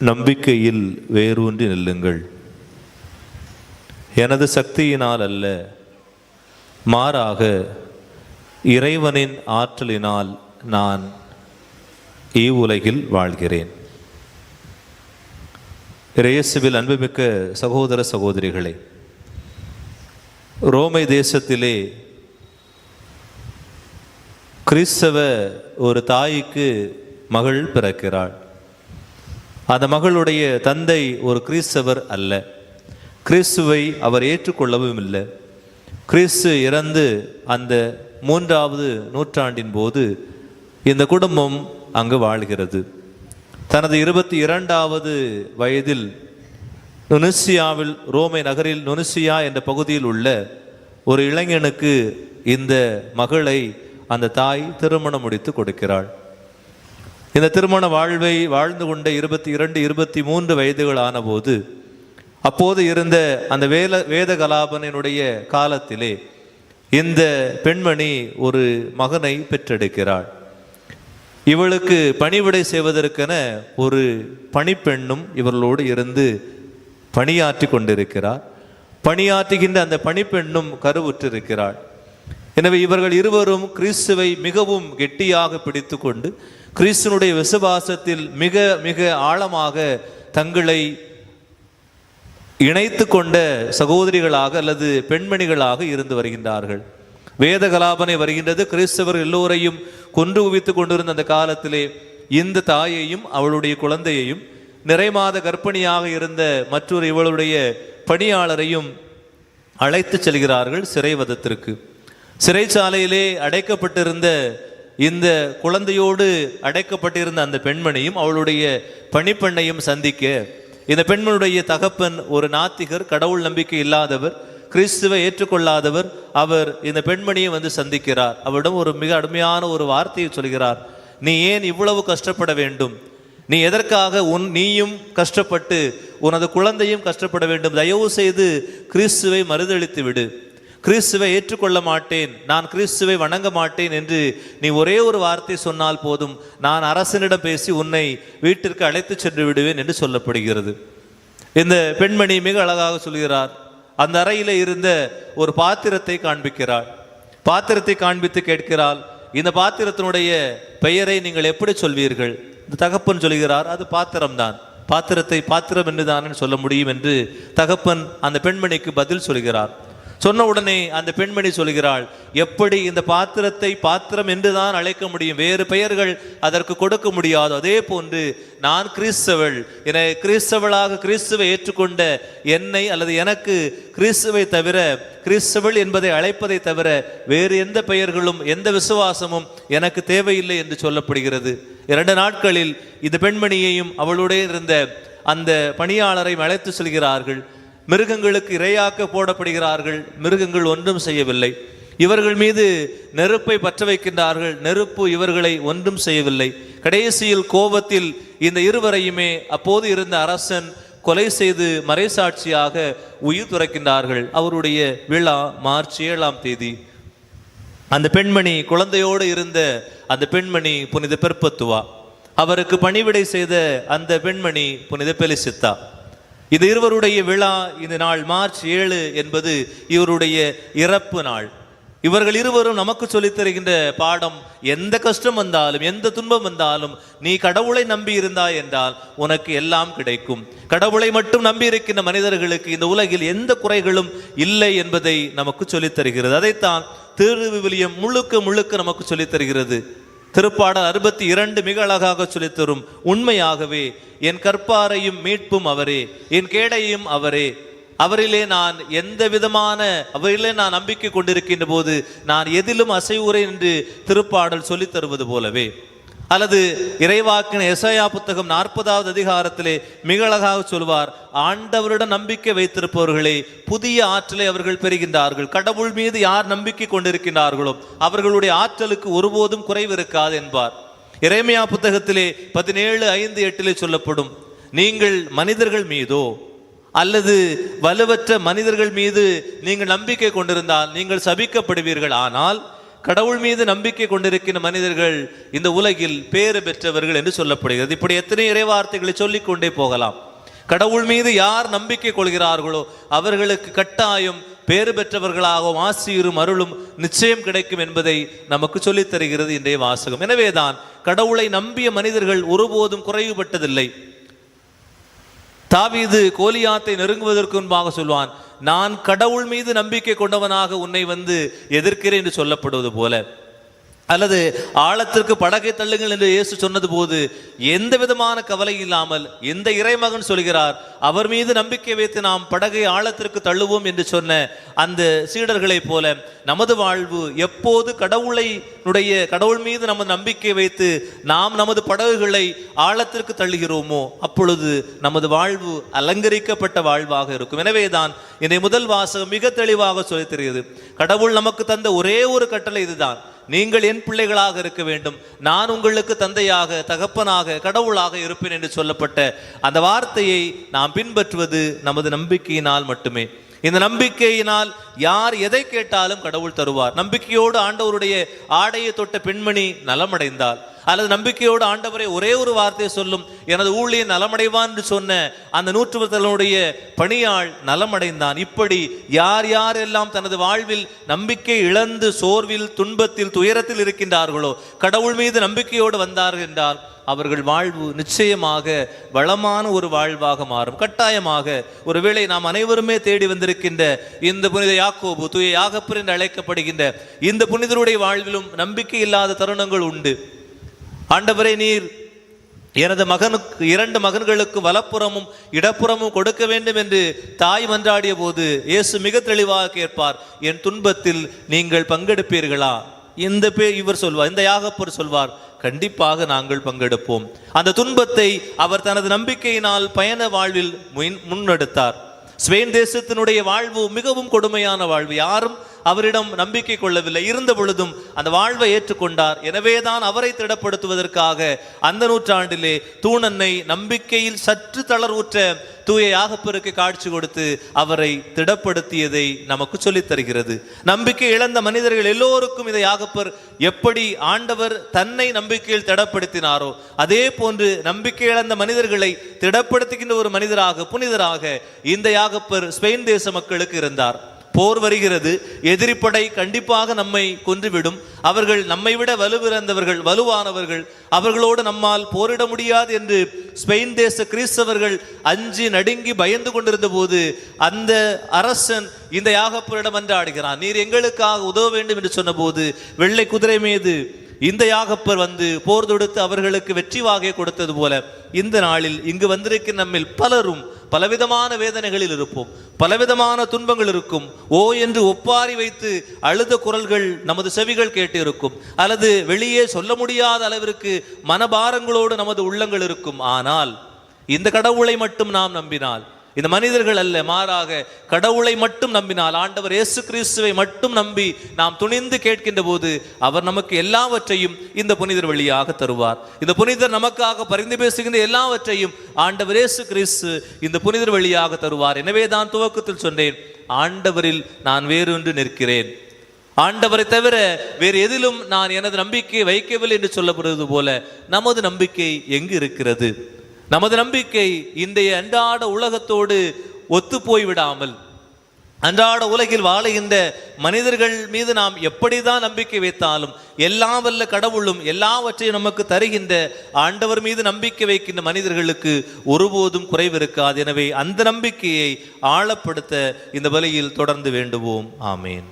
நம்பிக்கையில் வேரூன்றி நில்லுங்கள். எனது சக்தியினால் அல்ல மாறாக இறைவனின் ஆற்றலினால் நான் இவ்வுலகில் வாழ்கிறேன். இறையசுவில் அன்புமிக்க சகோதர சகோதரிகளே ரோமை தேசத்திலே கிறிஸ்தவ ஒரு தாய்க்கு மகள் பிறக்கிறாள். அந்த மகளுடைய தந்தை ஒரு கிறிஸ்தவர் அல்ல. கிறிஸ்துவை அவர் ஏற்றுக்கொள்ளவும் இல்லை. கிறிஸ்து இறந்து அந்த மூன்றாவது நூற்றாண்டின் போது இந்த குடும்பம் அங்கு வாழ்கிறது. தனது இருபத்தி இரண்டாவது வயதில் நுனிசியாவில் ரோமை நகரில் நுனிசியா என்ற பகுதியில் உள்ள ஒரு இளைஞனுக்கு இந்த மகளை அந்த தாய் திருமணம் முடித்து கொடுக்கிறாள். இந்த திருமண வாழ்வை வாழ்ந்து கொண்ட இருபத்தி இரண்டு இருபத்தி மூன்று வயதுகள் ஆனபோது அப்போது இருந்த அந்த வேல வேத கலாபனினுடைய காலத்திலே இந்த பெண்மணி ஒரு மகனை பெற்றெடுக்கிறாள். இவளுக்கு பணிவிடை செய்வதற்கென ஒரு பணிப்பெண்ணும் இவர்களோடு இருந்து பணியாற்றி கொண்டிருக்கிறார் பணியாற்றுகின்ற அந்த பணிப்பெண்ணும் கருவுற்றிருக்கிறாள். எனவே இவர்கள் இருவரும் கிறிஸ்துவை மிகவும் கெட்டியாக பிடித்து கொண்டு கிறிஸ்துனுடைய விசுவாசத்தில் மிக மிக ஆழமாக தங்களை இணைத்து கொண்ட சகோதரிகளாக அல்லது பெண்மணிகளாக இருந்து வருகின்றார்கள். வேத கலாபனை வருகின்றது. கிறிஸ்தவர் எல்லோரையும் கொன்று குவித்து கொண்டிருந்த அந்த காலத்திலே இந்த தாயையும் அவளுடைய குழந்தையையும் நிறைமாத கர்ப்பிணியாக இருந்த மற்றொரு இவளுடைய பணியாளரையும் அழைத்து செல்கிறார்கள் சிறைவதத்திற்கு சிறைச்சாலையிலே அடைக்கப்பட்டிருந்த இந்த குழந்தையோடு அடைக்கப்பட்டிருந்த அந்த பெண்மணியும் அவளுடைய பணிப்பெண்ணையும் சந்திக்க இந்த பெண்மனுடைய தகப்பன் ஒரு நாத்திகர் கடவுள் நம்பிக்கை இல்லாதவர் கிறிஸ்துவை ஏற்றுக்கொள்ளாதவர் அவர் இந்த பெண்மணியை வந்து சந்திக்கிறார். அவரிடம் ஒரு மிக அருமையான ஒரு வார்த்தையை சொல்கிறார். நீ ஏன் இவ்வளவு கஷ்டப்பட வேண்டும்? நீ எதற்காக உன் நீயும் கஷ்டப்பட்டு உனது குழந்தையும் கஷ்டப்பட வேண்டும்? தயவு செய்து கிறிஸ்துவை மறுதளித்து விடு. கிறிஸ்துவை ஏற்றுக்கொள்ள மாட்டேன் நான் கிறிஸ்துவை வணங்க மாட்டேன் என்று நீ ஒரே ஒரு வார்த்தை சொன்னால் போதும் நான் அரசனிடம் பேசி உன்னை வீட்டிற்கு அழைத்து சென்று விடுவேன் என்று சொல்லப்படுகிறது. இந்த பெண்மணி மிக அழகாக சொல்கிறார் அந்த அறையில் இருந்த ஒரு பாத்திரத்தை காண்பிக்கிறாள். பாத்திரத்தை காண்பித்து கேட்கிறாள் இந்த பாத்திரத்தினுடைய பெயரை நீங்கள் எப்படி சொல்வீர்கள்? இந்த தகப்பன் சொல்கிறார் அது பாத்திரம்தான். பாத்திரத்தை பாத்திரம் என்றுதான் சொல்ல முடியும் என்று தகப்பன் அந்த பெண்மணிக்கு பதில் சொல்கிறார். சொன்ன உடனே அந்த பெண்மணி சொல்கிறாள் எப்படி இந்த பாத்திரத்தை பாத்திரம் என்றுதான் அழைக்க முடியும்? வேறு பெயர்கள் அதற்கு கொடுக்க முடியாது. அதே போன்று நான் கிறிஸ்தவள். என கிறிஸ்தவளாக கிறிஸ்துவை ஏற்றுக்கொண்ட என்னை அல்லது எனக்கு கிறிஸ்துவை தவிர கிறிஸ்தவள் என்பதை அழைப்பதை தவிர வேறு எந்த பெயர்களும் எந்த விசுவாசமும் எனக்கு தேவையில்லை என்று சொல்லப்படுகிறது. இரண்டு நாட்களில் இந்த பெண்மணியையும் அவளுடைய இருந்த அந்த பணியாளரை அழைத்து செல்கிறார்கள். மிருகங்களுக்கு இரையாக்க போடப்படுகிறார்கள் மிருகங்கள் ஒன்றும் செய்யவில்லை. இவர்கள் மீது நெருப்பை பற்ற வைக்கின்றார்கள் நெருப்பு இவர்களை ஒன்றும் செய்யவில்லை. கடைசியில் கோபத்தில் இந்த இருவரையுமே அப்போது இருந்த அரசன் கொலை செய்து மறைசாட்சியாக உயிர் துறக்கின்றார்கள். அவருடைய விழா மார்ச் ஏழாம் தேதி. அந்த பெண்மணி குழந்தையோடு இருந்த அந்த பெண்மணி புனித பெருப்பத்துவா அவருக்கு பணிவிடை செய்த அந்த பெண்மணி புனித பெலிசித்தா. இது இருவருடைய விழா இந்த நாள் மார்ச் ஏழு என்பது இவருடைய இறப்பு நாள். இவர்கள் இருவரும் நமக்கு சொல்லித்தருகின்ற பாடம் எந்த கஷ்டம் வந்தாலும் எந்த துன்பம் வந்தாலும் நீ கடவுளை நம்பி இருந்தாய் என்றால் உனக்கு எல்லாம் கிடைக்கும். கடவுளை மட்டும் நம்பி இருக்கின்ற மனிதர்களுக்கு இந்த உலகில் எந்த குறைகளும் இல்லை என்பதை நமக்கு சொல்லித்தருகிறது அதைத்தான் திருவிவிலியம் முழுக்க முழுக்க நமக்கு சொல்லித்தருகிறது திருப்பாடல் அறுபத்தி இரண்டு மிக அழகாக சொல்லித்தரும் உண்மையாகவே என் கற்பாரையும் மீட்பும் அவரே என் கேடையும் அவரே. அவரிலே நான் எந்த விதமான அவரிலே நான் நம்பிக்கை கொண்டிருக்கின்ற போது நான் எதிலும் அசைவுரை என்று திருப்பாடல் சொல்லித் தருவது போலவே. அல்லது இறைவாக்கின எசையா புத்தகம் நாற்பதாவது அதிகாரத்திலே மிக அழகாக சொல்வார் ஆண்டவரிடம் நம்பிக்கை வைத்திருப்பவர்களே புதிய ஆற்றலை அவர்கள் பெறுகின்றார்கள். கடவுள் மீது யார் நம்பிக்கை கொண்டிருக்கின்றார்களோ அவர்களுடைய ஆற்றலுக்கு ஒருபோதும் குறைவு இருக்காது என்பார். இறைமையா புத்தகத்திலே பதினேழு ஐந்து எட்டிலே சொல்லப்படும் நீங்கள் மனிதர்கள் மீதோ அல்லது வலுவற்ற மனிதர்கள் மீது நீங்கள் நம்பிக்கை கொண்டிருந்தால் நீங்கள் சபிக்கப்படுவீர்கள் ஆனால் கடவுள் மீது நம்பிக்கை கொண்டிருக்கின்ற மனிதர்கள் இந்த உலகில் பேறு பெற்றவர்கள் என்று சொல்லப்படுகிறது. இப்படி எத்தனை இறைவார்த்தைகளை சொல்லிக் கொண்டே போகலாம். கடவுள் மீது யார் நம்பிக்கை கொள்கிறார்களோ அவர்களுக்கு கட்டாயம் பேறு பெற்றவர்களாகவும் ஆசிரியரும் அருளும் நிச்சயம் கிடைக்கும் என்பதை நமக்கு சொல்லித் தருகிறது இன்றைய வாசகம். எனவேதான் கடவுளை நம்பிய மனிதர்கள் ஒருபோதும் குறைவுபட்டதில்லை. தாவீது கோலியாத்தை நெருங்குவதற்கு முன்பாக சொல்வான் நான் கடவுள் மீது நம்பிக்கை கொண்டவனாக உன்னை வந்து எதிர்க்கிறேன் என்று சொல்லப்படுவது போல அல்லது ஆழத்திற்கு படகை தள்ளுங்கள் என்று இயேசு சொன்னது போது எந்த விதமான கவலை இல்லாமல் எந்த இறைமகன் சொல்கிறார் அவர் மீது நம்பிக்கை வைத்து நாம் படகை ஆழத்திற்கு தள்ளுவோம் என்று சொன்ன அந்த சீடர்களைப் போல நமது வாழ்வு எப்போது கடவுளை உடைய கடவுள் மீது நமது நம்பிக்கை வைத்து நாம் நமது படகுகளை ஆழத்திற்கு தள்ளுகிறோமோ அப்பொழுது நமது வாழ்வு அலங்கரிக்கப்பட்ட வாழ்வாக இருக்கும். எனவேதான் என்னை முதல் வாசகம் மிக தெளிவாக சொல்லித் தெரிகிறது கடவுள் நமக்கு தந்த ஒரே ஒரு கட்டளை இதுதான். நீங்கள் என் பிள்ளைகளாக இருக்க வேண்டும். நான் உங்களுக்கு தந்தையாக தகப்பனாக கடவுளாக இருப்பேன் என்று சொல்லப்பட்ட அந்த வார்த்தையை நாம் பின்பற்றுவது நமது நம்பிக்கையினால் மட்டுமே. இந்த நம்பிக்கையினால் யார் எதை கேட்டாலும் கடவுள் தருவார். நம்பிக்கையோடு ஆண்டவருடைய ஆடையை தொட்ட பெண்மணி நலமடைந்தாள். அல்லது நம்பிக்கையோடு ஆண்டவரை ஒரே ஒரு வார்த்தை சொல்லும் எனது ஊழியன் நலமடைவான் என்று சொன்ன அந்த நூற்றுவத்தனுடைய பணியாள் நலமடைந்தான். இப்படி யார் யாரெல்லாம் தனது வாழ்வில் நம்பிக்கை இழந்து சோர்வில் துன்பத்தில் துயரத்தில் இருக்கின்றார்களோ கடவுள் மீது நம்பிக்கையோடு வந்தார்கள் என்றால் அவர்கள் வாழ்வு நிச்சயமாக வளமான ஒரு வாழ்வாக மாறும். கட்டாயமாக ஒருவேளை நாம் அனைவருமே தேடி வந்திருக்கின்ற இந்த புனித யாக்கோபு தூய யாகப்பர் என்று அழைக்கப்படுகின்ற இந்த புனிதருடைய வாழ்விலும் நம்பிக்கை இல்லாத தருணங்கள் உண்டு. ஆண்டவரே நீர் எனது மகனுக்கு இரண்டு மகன்களுக்கு வலப்புறமும் இடப்புறமும் கொடுக்க வேண்டும் என்று தாய் மன்றாடிய போது இயேசு மிக தெளிவாக கேட்பார் என் துன்பத்தில் நீங்கள் பங்கெடுப்பீர்களா? இந்த பே இவர் சொல்வார் இந்த யாகப்பர் சொல்வார் கண்டிப்பாக நாங்கள் பங்கெடுப்போம். அந்த துன்பத்தை அவர் தனது நம்பிக்கையினால் பயண வாழ்வில் முன்- முன்னெடுத்தார். ஸ்பெயின் தேசத்தினுடைய வாழ்வு மிகவும் கொடுமையான வாழ்வு. யாரும் அவரிடம் நம்பிக்கை கொள்ளவில்லை. இருந்த பொழுதும் அந்த வாழ்வை ஏற்றுக்கொண்டார். எனவேதான் அவரை திடப்படுத்துவதற்காக அந்த நூற்றாண்டிலே தூணன்னை நம்பிக்கையில் சற்று தளர்வுற்ற தூய யாகப்பெருக்கு காட்சி கொடுத்து அவரை திடப்படுத்தியதை நமக்கு சொல்லித் தருகிறது. நம்பிக்கை இழந்த மனிதர்கள் எல்லோருக்கும் இதை யாகப்பர் எப்படி ஆண்டவர் தன்னை நம்பிக்கையில் திடப்படுத்தினாரோ அதே போன்று நம்பிக்கை இழந்த மனிதர்களை திடப்படுத்துகின்ற ஒரு மனிதராக புனிதராக இந்த யாகப்பர் ஸ்பெயின் தேச மக்களுக்கு இருந்தார். போர் வருகிறது. எதிரிப்படை கண்டிப்பாக நம்மை கொன்றுவிடும். அவர்கள் நம்மை விட வலுவிறந்தவர்கள் வலுவானவர்கள். அவர்களோடு நம்மால் போரிட முடியாது என்று ஸ்பெயின் தேச கிறிஸ்தவர்கள் அஞ்சி நடுங்கி பயந்து கொண்டிருந்த போது அந்த அரசன் இந்த யாகப்பரிடம் அன்றாடுகிறான் நீர் எங்களுக்காக உதவ வேண்டும் என்று சொன்னபோது வெள்ளை குதிரை மீது இந்த யாகப்பர் வந்து போர் தொடுத்து அவர்களுக்கு வெற்றி வாகை கொடுத்தது போல இந்த நாளில் இங்கு வந்திருக்கிற நம்மில் பலரும் பலவிதமான வேதனைகளில் இருப்போம். பலவிதமான துன்பங்கள் இருக்கும். ஓ என்று ஒப்பாரி வைத்து அழுத குரல்கள் நமது செவிகள் கேட்டு இருக்கும் அல்லது வெளியே சொல்ல முடியாத அளவிற்கு மனபாரங்களோடு நமது உள்ளங்கள் இருக்கும். ஆனால் இந்த கடவுளை மட்டும் நாம் நம்பினால் இந்த மனிதர்கள் அல்ல மாறாக கடவுளை மட்டும் நம்பினால் ஆண்டவர் இயேசு கிறிஸ்துவை மட்டும் நம்பி நாம் துணிந்து கேட்கின்ற போது அவர் நமக்கு எல்லாவற்றையும் இந்த புனிதர் வழியாக தருவார். இந்த புனிதர் நமக்காக பரிந்து பேசுகின்ற எல்லாவற்றையும் ஆண்டவர் இயேசு கிறிஸ்து இந்த புனிதர் வழியாக தருவார். எனவே தான் துவக்கத்தில் சொன்னேன் ஆண்டவரில் நான் வேறொன்று நிற்கிறேன். ஆண்டவரை தவிர வேறு எதிலும் நான் எனது நம்பிக்கையை வைக்கவில்லை என்று சொல்லப்படுவது போல நமது நம்பிக்கை எங்கு இருக்கிறது? நமது நம்பிக்கை இன்றைய அன்றாட உலகத்தோடு ஒத்து போய்விடாமல் அன்றாட உலகில் வாழுகின்ற மனிதர்கள் மீது நாம் எப்படிதான் நம்பிக்கை வைத்தாலும் எல்லா வல்ல கடவுளும் எல்லாவற்றையும் நமக்கு தருகின்ற ஆண்டவர் மீது நம்பிக்கை வைக்கின்ற மனிதர்களுக்கு ஒருபோதும் குறைவிருக்காது. எனவே அந்த நம்பிக்கையை ஆழப்படுத்த இந்த வழியில் தொடர்ந்து வேண்டுவோம். ஆமேன்.